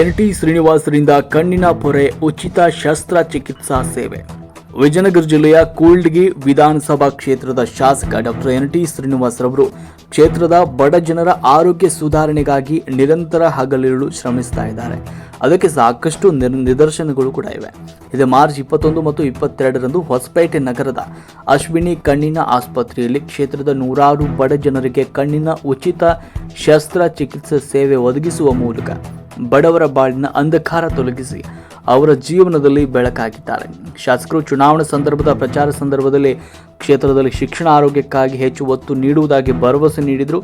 N T ಶ್ರೀನಿವಾಸರಿಂದ ಕಣ್ಣಿನ ಪೊರೆ ಉಚಿತ ಶಸ್ತ್ರಚಿಕಿತ್ಸಾ ಸೇವೆ. ವಿಜಯನಗರ ಜಿಲ್ಲೆಯ ಕೂಲ್ಡ್ಗಿ ವಿಧಾನಸಭಾ ಕ್ಷೇತ್ರದ ಶಾಸಕ ಡಾಕ್ಟರ್ ಎನ್ ಟಿ ಶ್ರೀನಿವಾಸ್ ರವರು ಕ್ಷೇತ್ರದ ಬಡ ಜನರ ಆರೋಗ್ಯ ಸುಧಾರಣೆಗಾಗಿ ನಿರಂತರ ಹಗಲಿರುಳು ಶ್ರಮಿಸ್ತಾ ಇದ್ದಾರೆ. ಅದಕ್ಕೆ ಸಾಕಷ್ಟು ನಿದರ್ಶನಗಳು ಕೂಡ ಇವೆ. ಇದು ಮಾರ್ಚ್ ಇಪ್ಪತ್ತೊಂದು ಮತ್ತು ಇಪ್ಪತ್ತೆರಡರಂದು ಹೊಸಪೇಟೆ ನಗರದ ಅಶ್ವಿನಿ ಕಣ್ಣಿನ ಆಸ್ಪತ್ರೆಯಲ್ಲಿ ಕ್ಷೇತ್ರದ ನೂರಾರು ಬಡ ಜನರಿಗೆ ಕಣ್ಣಿನ ಉಚಿತ ಶಸ್ತ್ರಚಿಕಿತ್ಸೆ ಸೇವೆ ಒದಗಿಸುವ ಮೂಲಕ ಬಡವರ ಬಾಳಿನ ಅಂಧಕಾರ ತೊಲಗಿಸಿ ಅವರ ಜೀವನದಲ್ಲಿ ಬೆಳಕಾಗಿದ್ದಾರೆ. ಶಾಸಕರು ಚುನಾವಣಾ ಸಂದರ್ಭದ ಪ್ರಚಾರ ಸಂದರ್ಭದಲ್ಲಿ ಕ್ಷೇತ್ರದಲ್ಲಿ ಶಿಕ್ಷಣ ಆರೋಗ್ಯಕ್ಕಾಗಿ ಹೆಚ್ಚು ಒತ್ತು ನೀಡುವುದಾಗಿ ಭರವಸೆ ನೀಡಿದರು.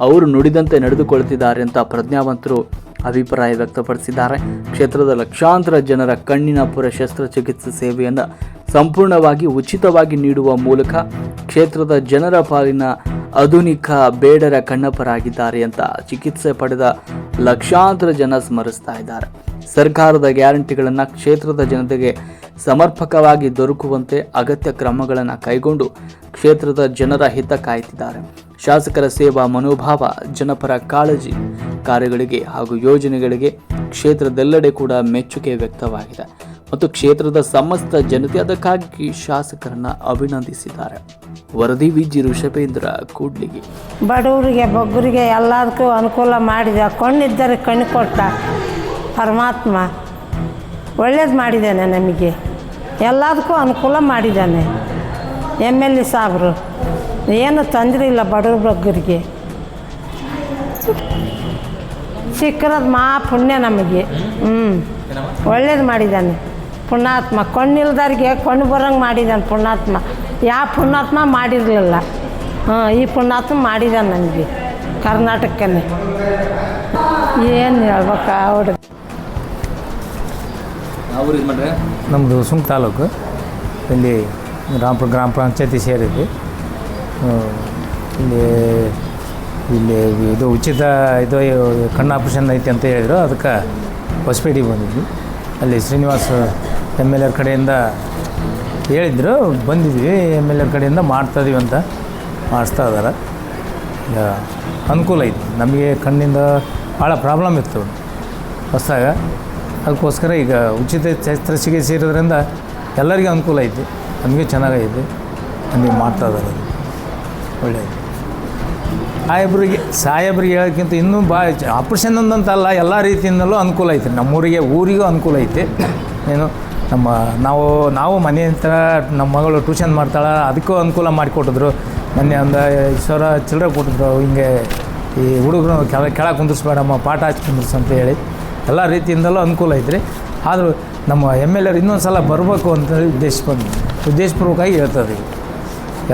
ಅವರು ನುಡಿದಂತೆ ನಡೆದುಕೊಳ್ಳುತ್ತಿದ್ದಾರೆ ಅಂತ ಪ್ರಜ್ಞಾವಂತರು ಅಭಿಪ್ರಾಯ ವ್ಯಕ್ತಪಡಿಸಿದ್ದಾರೆ. ಕ್ಷೇತ್ರದ ಲಕ್ಷಾಂತರ ಜನರ ಕಣ್ಣಿನ ಪುರ ಶಸ್ತ್ರಚಿಕಿತ್ಸೆ ಸೇವೆಯನ್ನು ಸಂಪೂರ್ಣವಾಗಿ ಉಚಿತವಾಗಿ ನೀಡುವ ಮೂಲಕ ಕ್ಷೇತ್ರದ ಜನರ ಪಾಲಿನ ಆಧುನಿಕ ಬೇಡರ ಕಣ್ಣಪ್ಪರಾಗಿದ್ದಾರೆ ಅಂತ ಚಿಕಿತ್ಸೆ ಪಡೆದ ಲಕ್ಷಾಂತರ ಜನ ಸ್ಮರಿಸ್ತಾ ಇದ್ದಾರೆ. ಸರ್ಕಾರದ ಗ್ಯಾರಂಟಿಗಳನ್ನು ಕ್ಷೇತ್ರದ ಜನತೆಗೆ ಸಮರ್ಪಕವಾಗಿ ದೊರಕುವಂತೆ ಅಗತ್ಯ ಕ್ರಮಗಳನ್ನು ಕೈಗೊಂಡು ಕ್ಷೇತ್ರದ ಜನರ ಹಿತ ಕಾಯ್ತಿದ್ದಾರೆ. ಶಾಸಕರ ಸೇವಾ ಮನೋಭಾವ, ಜನಪರ ಕಾಳಜಿ ಕಾರ್ಯಗಳಿಗೆ ಹಾಗೂ ಯೋಜನೆಗಳಿಗೆ ಕ್ಷೇತ್ರದೆಲ್ಲೆಡೆ ಕೂಡ ಮೆಚ್ಚುಗೆ ವ್ಯಕ್ತವಾಗಿದೆ. ಮತ್ತು ಕ್ಷೇತ್ರದ ಸಮಸ್ತ ಜನತೆ ಅದಕ್ಕಾಗಿ ಶಾಸಕರನ್ನ ಅಭಿನಂದಿಸಿದ್ದಾರೆ. ವರದಿ ವಿಜಿ ಋಷಭೇಂದ್ರ ಕೂಡ್ಲಿಗೆ. ಬಡವರಿಗೆ, ಬಗ್ಗರಿಗೆ ಎಲ್ಲದಕ್ಕೂ ಅನುಕೂಲ ಮಾಡಿದ, ಕಣ್ಣಿದ್ದರೆ ಕಣ್ಣು ಕೊಟ್ಟ ಪರಮಾತ್ಮ ಒಳ್ಳೇದು ಮಾಡಿದ್ದಾನೆ ನಮಗೆ. ಎಲ್ಲದಕ್ಕೂ ಅನುಕೂಲ ಮಾಡಿದ್ದಾನೆ. ಎಂ ಎಲ್ ಎ ಸಾಬ್ರು, ಏನು ತೊಂದರೆ ಇಲ್ಲ ಬಡವ್ರ ಬಗ್ಗರಿಗೆ. ಸಿಕ್ಕಿರೋದು ಮಾ ಪುಣ್ಯ ನಮಗೆ. ಹ್ಞೂ ಒಳ್ಳೇದು ಮಾಡಿದ್ದಾನೆ. ಪುಣ್ಯಾತ್ಮ. ಕಣ್ಣಿಲ್ದವ್ರಿಗೆ ಕಣ್ಣು ಬರೋಂಗೆ ಮಾಡಿದ್ದಾನೆ ಪುಣ್ಯಾತ್ಮ. ಯಾವ ಪುಣ್ಯಾತ್ಮ ಮಾಡಿರಲಿಲ್ಲ. ಹಾಂ ಈ ಪುಣ್ಯಾತ್ಮ ಮಾಡಿದ್ದಾನೆ ನನಗೆ. ಕರ್ನಾಟಕನೇ. ಏನು ಹೇಳ್ಬೇಕು ಅವ್ರ ನಮ್ಮದು ಸುಂಕ ತಾಲೂಕು. ಇಲ್ಲಿ ರಾಮಪುರ ಗ್ರಾಮ ಪಂಚಾಯತಿ ಸೇರಿದ್ವಿ. ಇಲ್ಲಿ ಇಲ್ಲಿ ಇದು ಉಚಿತ ಇದು ಕಣ್ಣು ಆಪ್ರೇಷನ್ ಐತಿ ಅಂತ ಹೇಳಿದ್ರು. ಅದಕ್ಕೆ ಹೊಸಪೇಟೆಗೆ ಬಂದಿದ್ವಿ. ಅಲ್ಲಿ ಶ್ರೀನಿವಾಸ್ ಎಂ ಎಲ್ ಎರ್ ಕಡೆಯಿಂದ ಹೇಳಿದ್ರು. ಬಂದಿದ್ವಿ. ಎಂ ಎಲ್ ಎರ್ ಕಡೆಯಿಂದ ಮಾಡ್ತಾಯಿದ್ದೀವಿ ಅಂತ ಮಾಡಿಸ್ತಾ ಇದ್ದಾರೆ. ಅನುಕೂಲ ಐತಿ. ನಮಗೆ ಕಣ್ಣಿಂದ ಭಾಳ ಪ್ರಾಬ್ಲಮ್ ಇತ್ತು. ಹೊಸದಾಗ. ಅದಕ್ಕೋಸ್ಕರ ಈಗ ಉಚಿತ ಚಿಕಿತ್ಸೆ ಇರೋದ್ರಿಂದ ಎಲ್ಲರಿಗೂ ಅನುಕೂಲ ಐತಿ. ನಮಗೆ ಚೆನ್ನಾಗೈತಿ. ನಮಗೆ ಮಾಡ್ತಾ ಇದ್ದಾರೆ. ಒಳ್ಳೆಯದು ಸಾಹೇಬ್ರಿಗೆ ಸಾಹೇಬ್ರಿಗೆ ಹೇಳೋಕ್ಕಿಂತ ಇನ್ನೂ ಭಾಳ ಆಪ್ರೇಷನ್ ಒಂದಂತಲ್ಲ, ಎಲ್ಲ ರೀತಿಯಿಂದಲೂ ಅನುಕೂಲ ಐತಿ. ನಮ್ಮೂರಿಗೆ, ಊರಿಗೂ ಅನುಕೂಲ ಐತೆ. ಏನು, ನಮ್ಮ ನಾವು ನಾವು ಮನೆ ಹತ್ರ ನಮ್ಮ ಮಗಳು ಟ್ಯೂಷನ್ ಮಾಡ್ತಾಳೆ, ಅದಕ್ಕೂ ಅನುಕೂಲ ಮಾಡಿಕೊಟ್ಟಿದ್ರು. ಮೊನ್ನೆ ಒಂದು ಸಾವಿರ ಚಿಲ್ಲರೆ ಕೊಟ್ಟಿದ್ರು, ಹಿಂಗೆ ಈ ಹುಡುಗರು ಕೆಳ ಕೆಳಗೆ ಕುಂದಿರ್ಸ್ಬೇಡಮ್ಮ, ಪಾಠ ಹಚ್ಚಿ ಕುಂದಿರ್ಸು ಅಂತ ಹೇಳಿ. ಎಲ್ಲ ರೀತಿಯಿಂದಲೂ ಅನುಕೂಲ ಐತ್ರಿ. ಆದರೂ ನಮ್ಮ ಎಂ ಎಲ್ ಎರು ಇನ್ನೊಂದು ಸಲ ಬರಬೇಕು ಅಂತೇಳಿ ಉದ್ದೇಶ ಉದ್ದೇಶಪೂರ್ವಕವಾಗಿ ಹೇಳ್ತದೆ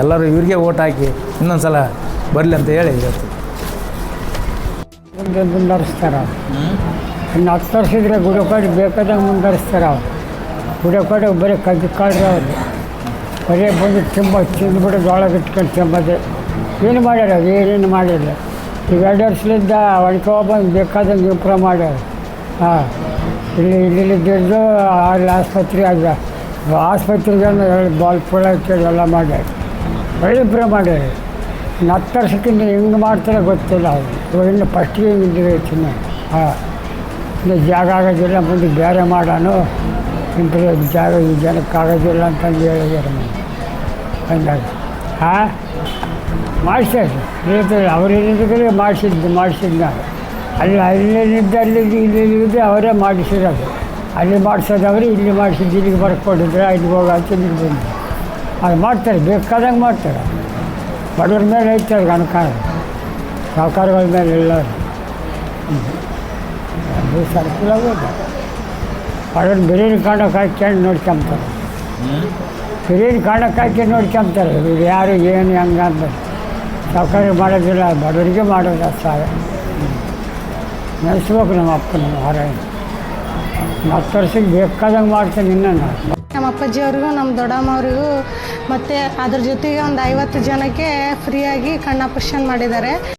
ಎಲ್ಲರೂ ಇವ್ರಿಗೆ ಓಟ್ ಹಾಕಿ ಇನ್ನೊಂದು ಸಲ ಬರಲಿ ಅಂತ ಹೇಳಿ ಹೇಳ್ತೀವಿ ಮುಂದೆ ಇನ್ನು ಹತ್ತು ವರ್ಷ ಗುಡಕಾಡು ಬೇಕಾದಾಗ ಅವ್ರು ಗುಡಕೋಡಿ ಬರೀ ಕದ್ದು ಕಾಡ್ರೆ ಅವ್ರು. ಬರೀ ಬಂದು ತುಂಬ, ತಿಂದ್ಬಿಡೋದು ಜೋಳಗೆ ಇಟ್ಕೊಂಡು ತಿಂಬದೆ. ಏನು ಮಾಡ್ಯಾರ? ಏನೇನು ಮಾಡಿಲ್ಲ ಈಗ ಎರಡು ವರ್ಷದಿಂದ ಬಂದು ಬೇಕಾದಂಗೆ ಇಂಪ್ರೂವ್ ಮಾಡ್ಯಾರ. ಹಾಂ. ಇಲ್ಲಿ ಇಲ್ಲಿ ದುಡ್ಡು ಅಲ್ಲಿ ಆಸ್ಪತ್ರೆ ಆಗ ಆಸ್ಪತ್ರೆಗೆ ಬಾಲ್ ಪುಳ ಎಲ್ಲ ಮಾಡ್ಯಾರ. ಒಳ್ಳೆ ಇಂಪ್ರೂವ್ ಮಾಡ್ಯಾರ. ಇನ್ನು ಹತ್ತು ವರ್ಷಕ್ಕಿಂತ ಹೆಂಗೆ ಮಾಡ್ತಾರೆ ಗೊತ್ತಿಲ್ಲ ಅವರು ಇವಾಗ ಇನ್ನು ಫಸ್ಟಿಗೆ ಹಿಂಗಿದ್ದೀವಿ ಚಿನ್ನ ಹಾಂ ಇನ್ನು ಜಾಗ ಆಗೋದಿಲ್ಲ ಮುಂದೆ ಬೇರೆ ಮಾಡೋಣ ಇಂಥ ಜಾಗ ಈ ಜನಕ್ಕೆ ಆಗೋದಿಲ್ಲ ಅಂತಂದು ಹೇಳಿದ್ದಾರೆ ಹಂಗಾಗಿ ಹಾಂ ಮಾಡಿಸ್ತಾರೆ ಹೇಳ್ತಾರೆ ಅವ್ರೇನಿದ್ರೆ ಮಾಡಿಸಿದ್ದು ಮಾಡಿಸಿದ್ದು ನಾನು ಅಲ್ಲಿ ಅಲ್ಲೇನಿದ್ದ ಅಲ್ಲಿ ಇಲ್ಲಿ ಅವರೇ ಮಾಡಿಸಿರೋದು ಅಲ್ಲಿ ಮಾಡಿಸೋದು ಅವರು ಇಲ್ಲಿ ಮಾಡಿಸಿದ್ದು ಇಲ್ಲಿಗೆ ಬರ್ಕೊಂಡಿದ್ರೆ ಇಲ್ಲಿಗೆ ಹೋಗಿ ಅಂತ ಇಲ್ಲಿಗೆ ಬಂದು ಅದು ಮಾಡ್ತಾರೆ ಬೇಕಾದಂಗೆ ಮಾಡ್ತಾರೆ ಬಡವ್ರ ಮೇಲೆ ಐತೆ ಅವ್ರಿಗೆ ಅನುಕಾರ ಸಾಹುಕಾರಗಳ ಮೇಲೆ ಇಲ್ಲ ಅದು ಸರ್ಕಲ್ ಬಡವ್ರ ಬಿರಿಯಾನಿ ಕಾಣಕ್ಕೆ ಹಾಕ್ಕೊಂಡು ನೋಡ್ಕೊಂತಾರೆ ಬಿರಿಯಾನಿ ಕಾಣಕ್ಕೆ ಹಾಕಿ ನೋಡ್ಕೊಂತಾರೆ ಇವ್ರು ಯಾರು, ಏನು, ಹೆಂಗೆ ಅಂತ. ಸಾಹುಕಾರ ಮಾಡೋದಿಲ್ಲ, ಬಡವರಿಗೆ ಮಾಡೋದು ಸಹಾಯ ನೆನೆಸ್ಬೇಕು ನಮ್ಮ ಅಪ್ಪನ ಹೊರ ಹತ್ತು ವರ್ಷಕ್ಕೆ ಬೇಕಾದಂಗೆ ಮಾಡ್ತೀನಿ ಇನ್ನೂ ನಾನು ನಮ್ಮ ಅಪ್ಪಾಜಿಯವ್ರಿಗೂ ನಮ್ಮ ದೊಡ್ಡಮ್ಮವ್ರಿಗೂ ಮತ್ತು ಅದ್ರ ಜೊತೆಗೆ ಒಂದು ಐವತ್ತು ಜನಕ್ಕೆ ಫ್ರೀಯಾಗಿ ಕಣ್ಣಾಪರೇಷನ್ ಮಾಡಿದ್ದಾರೆ.